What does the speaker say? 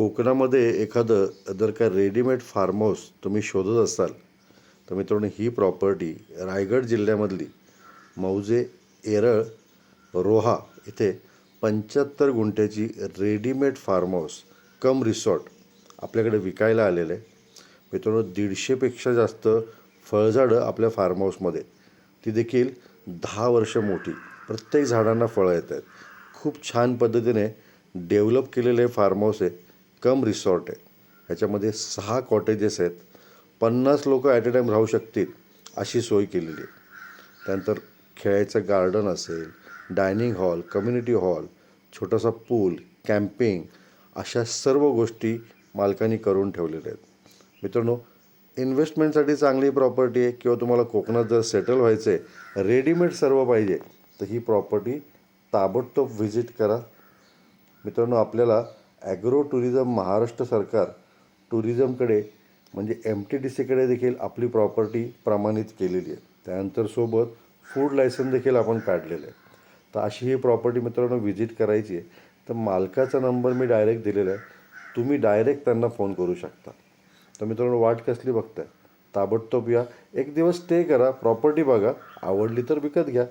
कोकणामध्ये एखादं जर का रेडीमेड फार्म हाऊस तुम्ही शोधत असाल तर मित्रांनो ही प्रॉपर्टी रायगड जिल्ह्यामधली मौजे एरळ रोहा इथे पंच्याहत्तर गुंठ्याची readymade farm house cum resort आपल्याकडे विकायला आलेलं आहे. मित्रांनो दीडशेपेक्षा जास्त फळझाडं आपल्या फार्म हाऊसमध्ये. ती देखील दहा वर्ष मोठी. प्रत्येक झाडांना फळं येत आहेत. खूप छान पद्धतीने डेव्हलप केलेलं हे फार्म हाऊस आहे. कम रिसॉर्ट आहे. ह्याच्यामध्ये सहा कॉटेजेस आहेत. पन्नास लोक ॲट अ टाईम राहू शकतील अशी सोय केलेली आहे. त्यानंतर खेळायचं गार्डन असेल डायनिंग हॉल कम्युनिटी हॉल छोटासा पूल कॅम्पिंग अशा सर्व गोष्टी मालकांनी करून ठेवलेल्या आहेत. मित्रांनो इन्व्हेस्टमेंटसाठी चांगली प्रॉपर्टी आहे किंवा तुम्हाला कोकणात जर सेटल व्हायचं आहे रेडीमेड सर्व पाहिजे तर ही प्रॉपर्टी ताबडतोब व्हिजिट करा. मित्रांनो आपल्याला ॲग्रो टुरिझम महाराष्ट्र सरकार टुरिझमकडे म्हणजे एम टी डी सीकडे देखील आपली प्रॉपर्टी प्रमाणित केलेली आहे. त्यानंतर सोबत फूड लायसन देखील आपण काढलेलं आहे. तर अशी ही प्रॉपर्टी मित्रांनो व्हिजिट करायची आहे. तर मालकाचा नंबर मी डायरेक्ट दिलेला आहे. तुम्ही डायरेक्ट त्यांना फोन करू शकता. तर मित्रांनो वाट कसली बघताय? ताबडतोब या. एक दिवस स्टे करा. प्रॉपर्टी बघा. आवडली तर विकत घ्या.